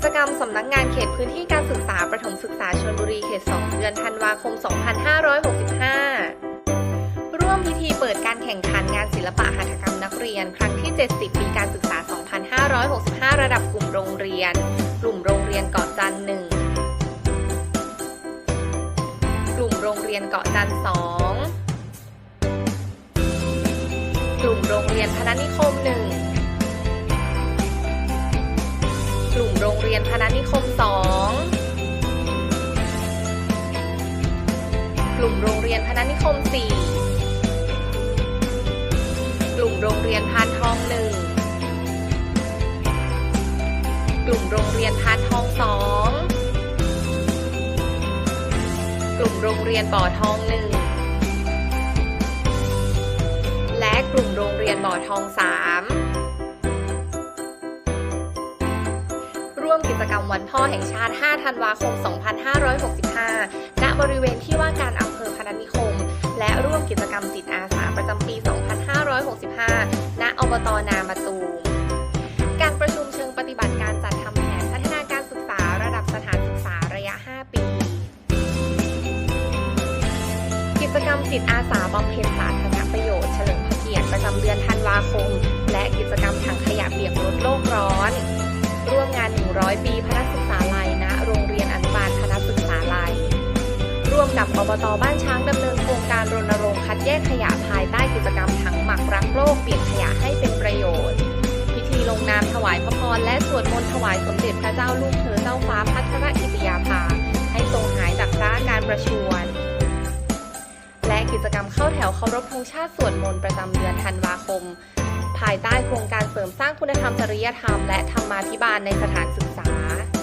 กิจกรรมสำนักงานเขตพื้นที่การศึกษาประถมศึกษาชลบุรีเขต 2 เดือนธันวาคม 2565 ร่วมพิธีเปิดการแข่งขันงานศิลปะหัตถกรรมนักเรียน ครั้งที่ 70 ปีการศึกษา 2565 ระดับกลุ่มโรงเรียน กลุ่มโรงเรียนเกาะจันทร์หนึ่งกลุ่มโรงเรียนเกาะจันทร์สองกลุ่มโรงเรียนพนัสนิคมหนึ่ง ยนพนัสนิคม 2 กลุ่มโรงเรียนพนัสนิคม 4 กลุ่มโรงเรียนพานทอง 1 กลุ่มโรงเรียนพานทอง 2 กลุ่มโรงเรียนบ่อทอง 1 และกลุ่มโรงเรียนบ่อทอง 3 ร่วมกิจกรรมวันพ่อแห่งชาติ 5 ธันวาคม 2565 ณ บริเวณที่ว่าการอำเภอพนัสนิคม และร่วมกิจกรรมจิตอาสาประจำปี 2565 ณ อบตนามาตูม การประชุมเชิงปฏิบัติการจัดทำแผนพัฒนาการศึกษาระดับสถานศึกษาระยะ 5 ปี กิจกรรมจิตอาสาบำเพ็ญสาธารณประโยชน์เฉลิมพระเกียรติประจำเดือนธันวาคม 100 ปีพนักศึกษาลัยณโรงเรียนอนุบาลพนักศึกษาลัย ร่วมกับอบตบ้านช้างดำเนินโครงการรณรงค์คัดแยกขยะภายใต้กิจกรรมถังหมักรักโลกเปลี่ยนขยะให้เป็นประโยชน์พิธีลงนามถวายพระพรและสวดมนต์ถวายสมเด็จพระเจ้าลูกเธอเจ้าฟ้าพัชรกิติยาภาให้ทรงหายจากพระอาการประชวรและกิจกรรมเข้าแถวเคารพธงชาติสวดมนต์ประจำเดือนธันวาคม ภายใต้โครงการเสริมสร้างคุณธรรมจริยธรรมและธรรมาภิบาลในสถานศึก Bye.